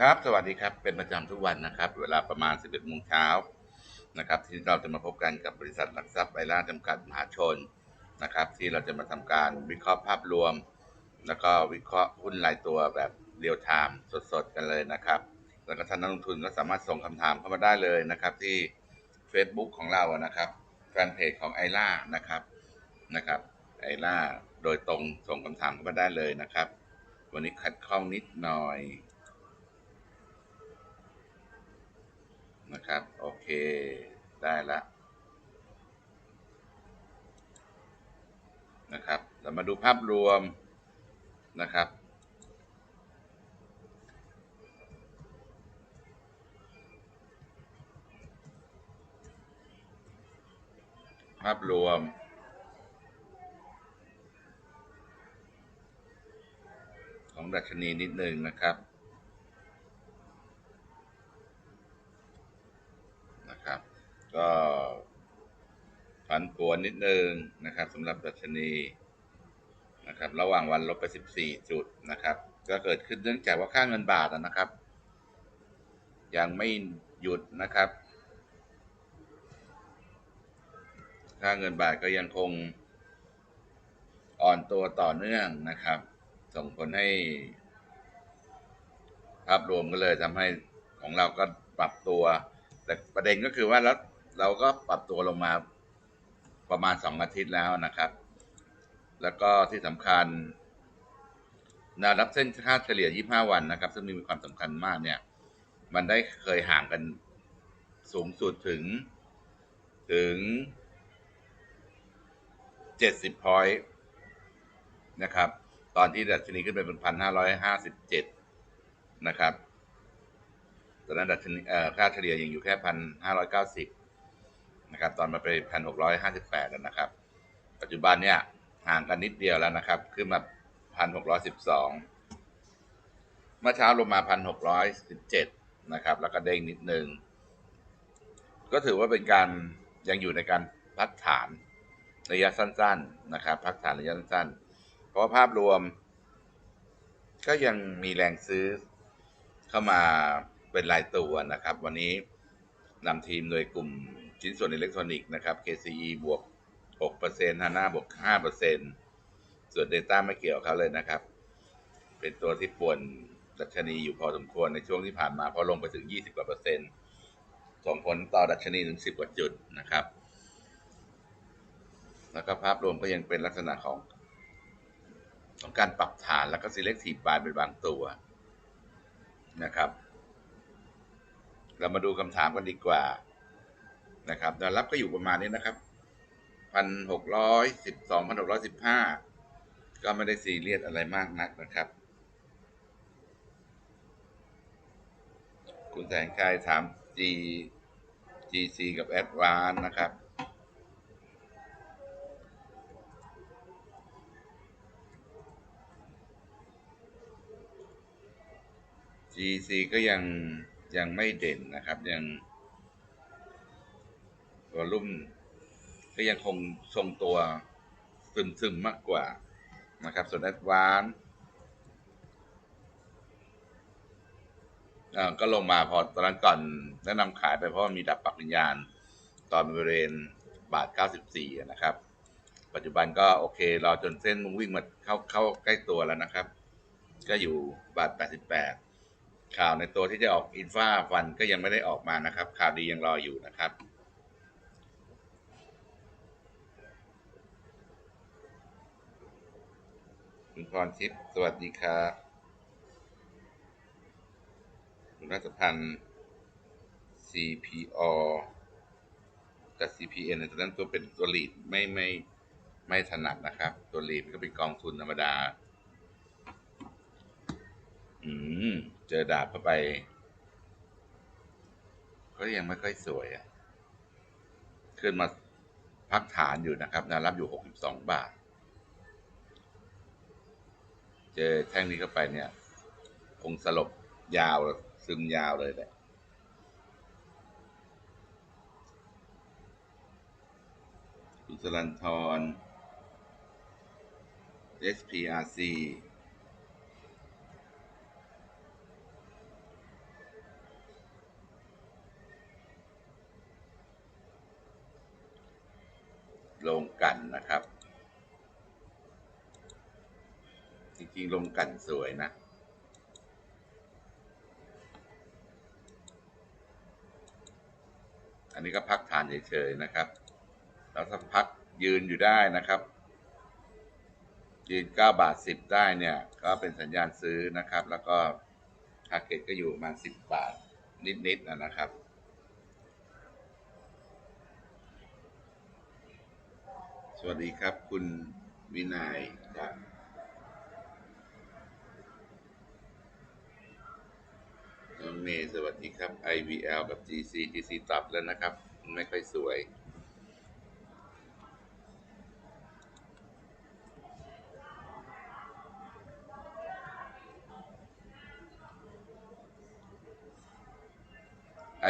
ครับ สวัสดีครับ เป็นประจำทุกวันนะครับ เวลาประมาณ 11โมงเช้านะครับ ที่เราจะมาพบกันกับบริษัทหลักทรัพย์ไบล่าจำกัดมหาชนนะครับ ที่เราจะมาทำการวิเคราะห์ภาพรวม แล้วก็วิเคราะห์หุ้นรายตัวแบบเรียลไทม์สดๆ กันเลยนะครับ แล้วก็ท่านนักลงทุนก็สามารถส่งคำถามเข้ามาได้เลยนะครับที่ Facebook ของเรานะครับแฟนเพจของไอล่านะครับนะครับไอล่าโดยตรงส่งคำถามเข้ามาได้เลยนะครับ วันนี้ขัดข้องนิดหน่อย นะครับ โอเค ได้ละนะครับเรามาดูภาพรวมนะครับ ภาพรวมของดัชนีนิดหนึ่งนะครับนะครับ ก็ผั นิดนึงนะครับสำหรับดัชนีนะครับ ระหว่างวันลบไป 14 จุดนะครับ ก็เกิดขึ้นเนื่องจากว่าค่าเงินบาทนะครับ ยังไม่หยุดนะครับ ค่าเงินบาทก็ยังคงอ่อนตัวต่อเนื่องนะครับ ส่งผลให้ ภาพรวมก็เลยทำให้ของเราก็ปรับตัว แต่ประเด็นก็คือว่าแล้วเราก็ปรับตัวลงมา ประมาณสองอาทิตย์แล้วนะครับ แล้วก็ที่สำคัญแนวรับเส้นค่าเฉลี่ย 25 วันนะครับ ซึ่งมีความสำคัญมากเนี่ย มันได้เคยห่างกันสูงสุดถึงถึง 70 พอยต์นะครับ ตอนที่ดัชนีขึ้นไปเป็น 1,557 นะครับ ตอนนั้นดัชนีเอ่อค่าเฉลี่ยยังอยู่แค่พั นะครับตอนมาไปพันหกร้อยห้าสิบแปดนะครับ ปัจจุบันเนี่ยห่างกันนิดเดียวแล้วนะครับ ขึ้นมาพันหกร้อยสิบสองเมื่อเช้าลงมาพันหกร้อยสิบเจ็ดนะครับ แล้วก็เด้งนิดนึง ก็ถือว่าเป็นการยังอยู่ในการพักฐานระยะสั้น ๆนะครับ พักฐานระยะสั้นๆ เพราะว่าภาพรวม ก็ยังมีแรงซื้อเข้ามาเป็นรายตัวนะครับ วันนี้ นำทีมโดยกลุ่มชิ้นส่วนอิเล็กทรอนิกส์นะครับ KCE บวก 6% HANA บวก 5%ส่วน Data ไม่เกี่ยวเขาเลยนะครับ เป็นตัวที่ป่วนดัชนีอยู่พอสมควรในช่วงที่ผ่านมาเพราะลงไปถึง 20 กว่าเปอร์เซ็นต์ส่งผลต่อดัชนีถึง 10 กว่าจุดนะครับ แล้วก็ภาพรวมก็ยังเป็นลักษณะของ ของการปรับฐานแล้วก็ selective buy เป็นบางตัวนะครับ เรามาดูคำถามกันดีกว่านะครับแนวรับก็อยู่ประมาณนี้นะครับพันหกร้อยสิบสองพันหกร้อยสิบห้าก็ไม่ได้ซีเรียสอะไรมากนักนะครับ คุณแสงชัยถาม G GC กับ Advance นะครับ GC ก็ยัง ยังไม่เด่นนะครับ ยังวอลุ่มก็ยังคงทรงตัวซึมซึมๆมากกว่านะครับ ส่วนแอดวานก็ลงมาพอตอนนั้นก่อนแนะนำขายไปเพราะมีดับปรับวิญญาณ ตอนบริเวณบาท 94 นะครับ ปัจจุบันก็โอเค รอจนเส้นมุงวิ่งมาเข้าเข้าใกล้ตัวแล้วนะครับ ก็อยู่บาท 88 ข่าวในตัวที่จะออกอินฟาฟันก็ยังไม่ได้ออกมานะครับ ข่าวดียังรออยู่นะครับคุณพรทิพย์สวัสดีครับคุณรัชพันธ์ CPO กับ CPN ในตัวนั้นตัวเป็นตัวลีดไม่ไม่ไม่ถนัดนะครับ ตัวลีดก็เป็นกองทุนธรรมดา อืม เจอดาบเข้าไป ก็ยังไม่ค่อยสวยอะขึ้นมาพักฐานอยู่นะครับนวรับอยู่62บาท เจอแท่งนี้เข้าไปเนี่ย คงสลบยาวซึมยาวเลยแหละคุสลันทร SPRC โรงกลั่นนะครับ จ ริงๆโรงกลั่นสวยนะ อันนี้ก็พักทานเฉยๆนะครับแล้วถ้าพักยืนอยู่ได้นะครับ ยืน 9 บาท 10 ได้เนี่ย ก็เป็นสัญญาณซื้อนะครับ แล้วก็ทาร์เก็ตก็อยู่ประมาณ10 บาท นิดๆนะนะครับสวัสดีครับ คุณวินัยครับ น้องเมย์สวัสดีครับ IVL กับ GC GC ตับแล้วนะครับ ไม่ค่อยสวย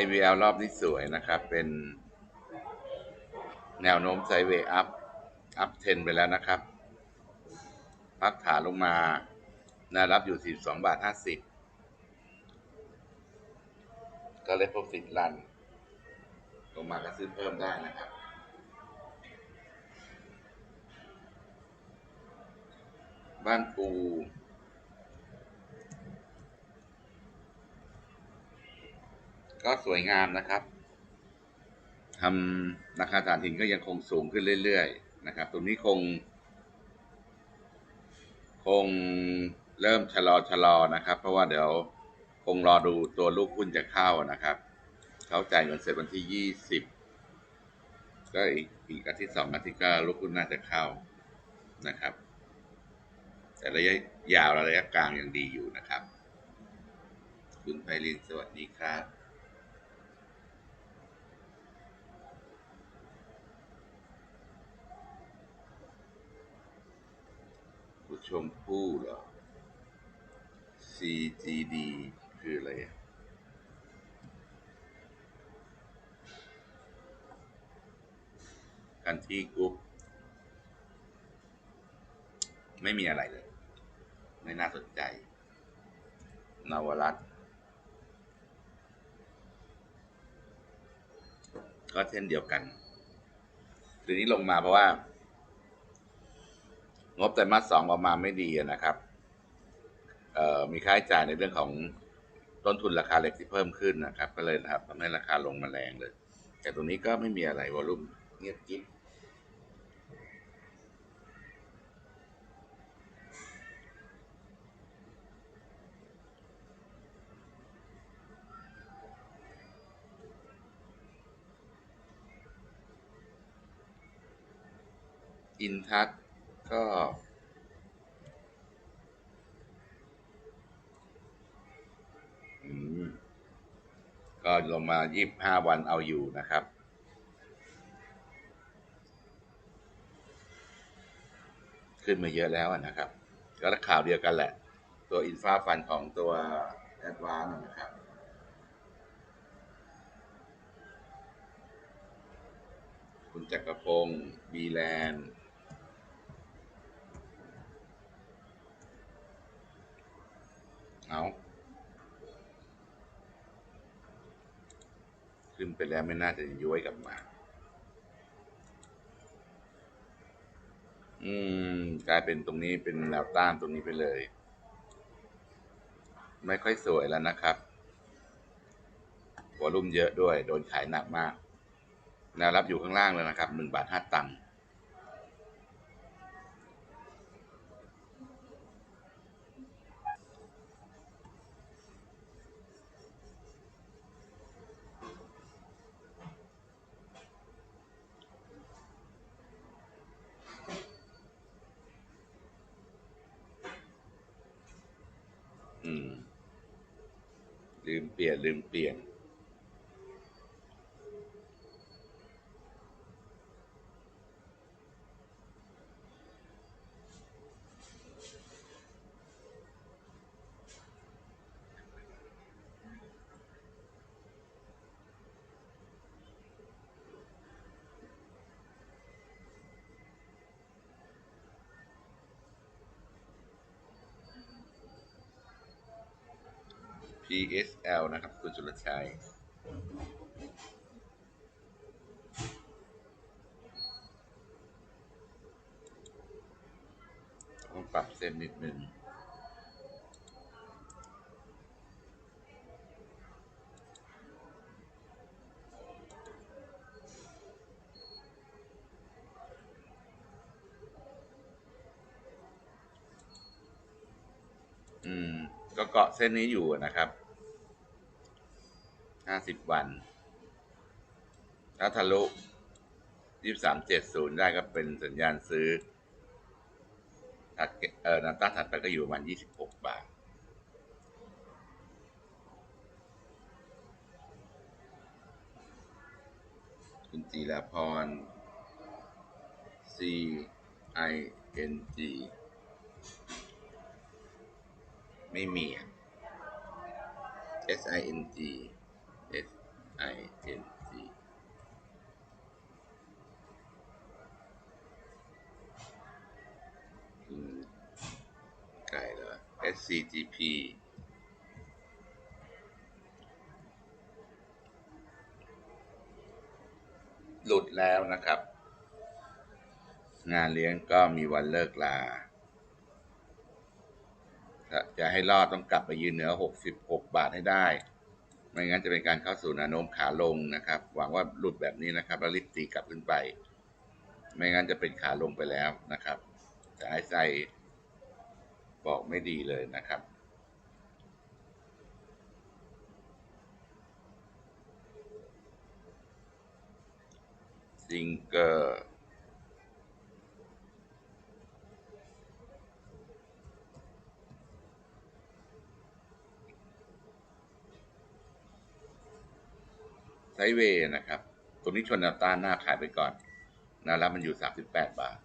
IVL รอบนี้สวยนะครับ เป็นแนวโน้มไซเวอัพ อัพ10ไปแล้วนะครับ พักฐานลงมานารับอยู่42บาท 50 ก็เลยพบสิทธิ์ลัน ลงมาก็ซื้อเพิ่มได้นะครับบ้านปู ก็สวยงามนะครับทำราคาถ่านหินก็ยังคงสูงขึ้นเรื่อยๆนะครับ ตรงนี้คง คงเริ่มชะลอชะลอนะครับ เพราะว่าเดี๋ยว คงรอดูตัวลูกหุ้นจะเข้านะครับ เขาจ่ายเงินเสร็จวันที่ยี่สิบก็อีกอีกอาทิตย์สองอาทิตย์ก็ลูกหุ้นน่าจะเข้านะครับ แต่ระยะยาวระยะกลางยังดีอยู่นะครับ คุณไพลินสวัสดีครับผู้ชมพู่เหรอ CGD คืออะไรกันที่กรุ๊ปไม่มีอะไรเลย ไม่น่าสนใจ นวรัตก็เช่นเดียวกันทีนี้ลงมาเพราะว่า งบไตรมาสสองออกมาไม่ดีนะครับมีค่าใช้จ่ายในเรื่องของ ต้นทุนราคาเหล็กที่เพิ่มขึ้นนะครับ ก็เลยนะครับทำให้ราคาลงมาแรงเลย แต่ตรงนี้ก็ไม่มีอะไรวอลุ่มเงียบกิ๊บอินทัศก็ ก็ลงมา25วันเอาอยู่นะครับ ขึ้นมาเยอะแล้วนะครับ ก็ข่าวเดียวกันแหละ ตัวอินฟาฟันของตัวแอดวานนะครับคุณจักรพงศ์บีแลนด์เอา ขึ้นไปแล้วไม่น่าจะย้วยกลับมา อืม กลายเป็นตรงนี้เป็นแนวต้านตรงนี้ไปเลย ไม่ค่อยสวยแล้วนะครับวอลุ่มเยอะด้วย โดนขายหนักมาก แนวรับอยู่ข้างล่างเลยนะครับหนึ่งบาทห้าตังค์ อืม ลืมเป DSL นะครับ คุณสุรชัยต้องปรับเส้นนิดนึงอืม ก็เกาะเส้นนี้อยู่นะครับ สิบวัน ถ้าทะลุยี่สามเจ็ดศูนย์ได้ก็เป็นสัญญาณซื้อถัดเอ่อนาต้าถัดไปก็อยู่ประมาณยี่สิบหกบาท คุณจีรพร C I N G ไม่มีอะ S I N G I N G อืมไก่เหรอ S C G P หลุดแล้วนะครับ งานเลี้ยงก็มีวันเลิกลาถ้าจะให้รอดต้องกลับไปยืนเหนือ 66 บาทให้ได้ ไม่งั้นจะเป็นการเข้าสู่แนวโน้มขาลงนะครับ หวังว่าหลุดแบบนี้นะครับ แล้วรีบตีกลับขึ้นไป ไม่งั้นจะเป็นขาลงไปแล้วนะครับ แต่ไอ้ใจบอกไม่ดีเลยนะครับซิงเกอร์ ซด์เวย์นะครับ ตัวนี้ชนแนวต้านหน้าขายไปก่อนแนวรับมันอยู่ 38 บาท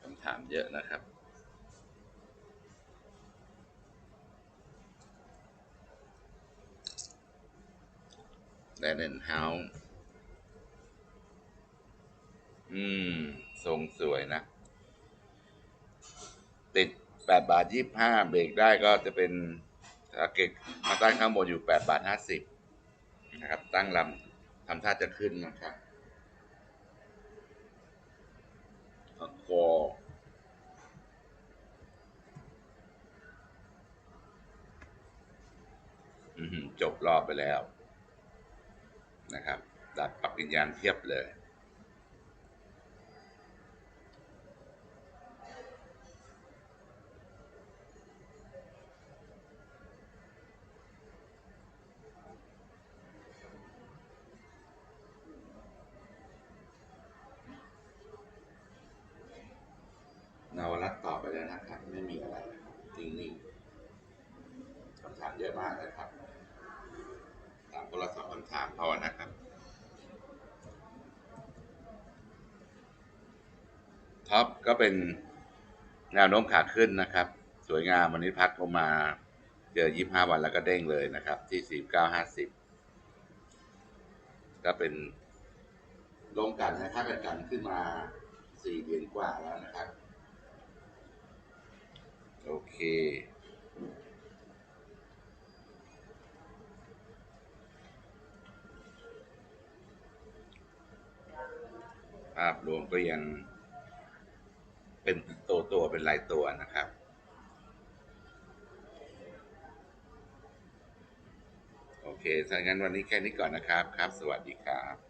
คำถามเยอะนะครับ แดนเนนเฮาส์อืม ทรงสวยนะ ติด 8 บาท 25 เบรกได้ก็จะเป็น เก็ตมาตั้งข้างบนอยู่8บาท50นะครับ ตั้งลำทำท่าจะขึ้นนะครับคออือหือจบรอบไปแล้ว นะครับดัดปรับวิญญาณเทียบเลย นวรัตน์ตอบไปแล้วนะครับ ไม่มีอะไรนะครับนิ่งๆคำถามเยอะมากเลยครับถามคนละสองคำ ถามพอนะครับ ท็อปก็เป็นแนวโน้มขาขึ้นนะครับ สวยงามวันนี้พักลงมาเจอ25วันแล้วก็เด้งเลยนะครับ ที่4950ก็เป็นลงกันนะค่ากันกันขึ้นมา4เดือนกว่าแล้วนะครับ โอเค ภาพ รวมก็ยังเป็นตัวตัวๆเป็นรายตัวนะครับ โอเคถ้างั้นวันนี้แค่นี้ก่อนนะครับครับ สวัสดีครับ